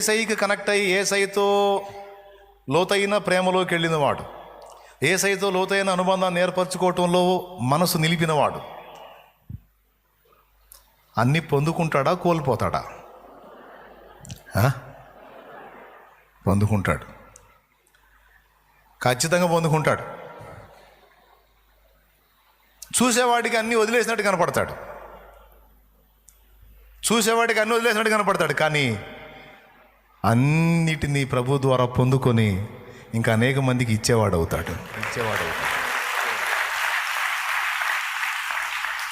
ఏసైకి కనెక్ట్ అయ్యి ఏసైతో లోతైన ప్రేమలోకి వెళ్ళినవాడు. ఏసైతో లోతైన అనుబంధాన్ని ఏర్పరచుకోవటంలో మనసు నిలిపినవాడు. అన్నీ పొందుకుంటాడా కోల్పోతాడా? పొందుకుంటాడు. ఖచ్చితంగా పొందుకుంటాడు. చూసేవాడికి అన్నీ వదిలేసినట్టు కనపడతాడు. చూసేవాడికి అన్నీ వదిలేసినట్టు కనపడతాడు కానీ అన్నిటినీ ప్రభు ద్వారా పొందుకొని ఇంకా అనేక మందికి ఇచ్చేవాడు అవుతాడు ఇచ్చేవాడు అవుతాడు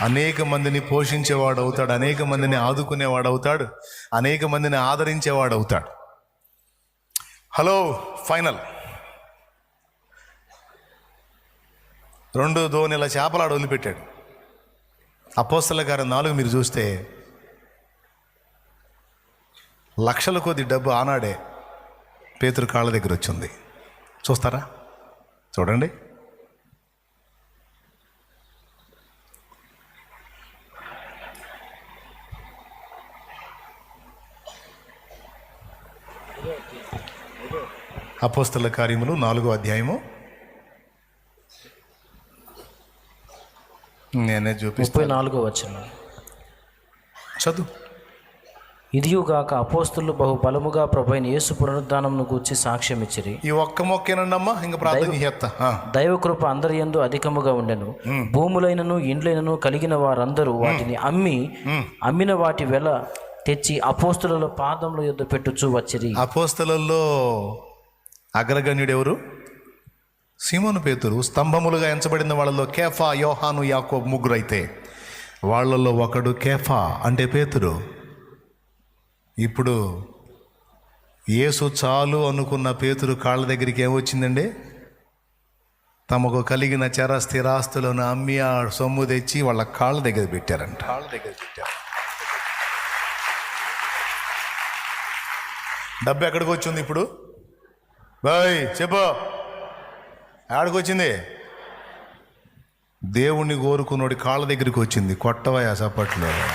అనేక మందిని పోషించేవాడు అవుతాడు అనేక మందిని ఆదుకునేవాడు అవుతాడు అనేక మందిని ఆదరించేవాడు అవుతాడు హలో ఫైనల్. రెండు ధోనిల చేపలాడు వదిలిపెట్టాడు. అపోస్తల గారు నాలుగు మీరు చూస్తే లక్షల కొద్ది డబ్బు ఆనాడే పేతురు కాళ్ళ దగ్గర వచ్చింది. చూస్తారా? చూడండి. అపోస్తల కార్యములు నాలుగో అధ్యాయము. నేనే ముప్పై చూపిస్తాను. నాలుగో వచ్చిన చదువు. ఇదియుగాక అపోస్తులు బహు బలముగా ప్రభైన యేసు పునరుద్ధానంను గూర్చి సాక్ష్యం ఇచ్చిరి. ఈ ఒక్క మొక్కేనండమ్మా? ఇంకా ప్రార్థన చేస్తా. ఆ. దైవకృప అందరి యందు అధికముగా ఉండెను. భూములైనను ఇండ్లైనను కలిగిన వారందరూ వాటిని అమ్మి అమ్మిన వాటి వెల తెచ్చి అపోస్తుల పాదముల యొద్ద పెట్టుచూ వచ్చిరి. అపోస్తలలో అగ్రగణ్యుడు ఎవరు సీమోను పేతురు. స్తంభములుగా ఎంచబడిన వాళ్ళలో కేఫా యోహాను యాకోబ్ ముగ్గురు అయితే వాళ్ళల్లో ఒకడు కేఫా అంటే పేతురు. ఇప్పుడు యేసు చాలు అనుకున్న పేతురు కాళ్ళ దగ్గరికి ఏమొచ్చిందండి? తమకు కలిగిన చర స్థిరాస్తులను అమ్మి ఆ సొమ్ము తెచ్చి వాళ్ళ కాళ్ళ దగ్గర పెట్టారంట. కాళ్ళ దగ్గర పెట్టారు. డబ్బు ఎక్కడికి వచ్చింది ఇప్పుడు? బాయ్ చెప్పు. ఆడికి వచ్చింది దేవుణ్ణి కోరుకున్నోడి కాళ్ళ దగ్గరికి వచ్చింది. కొట్టవయ్యా చప్పట్లో.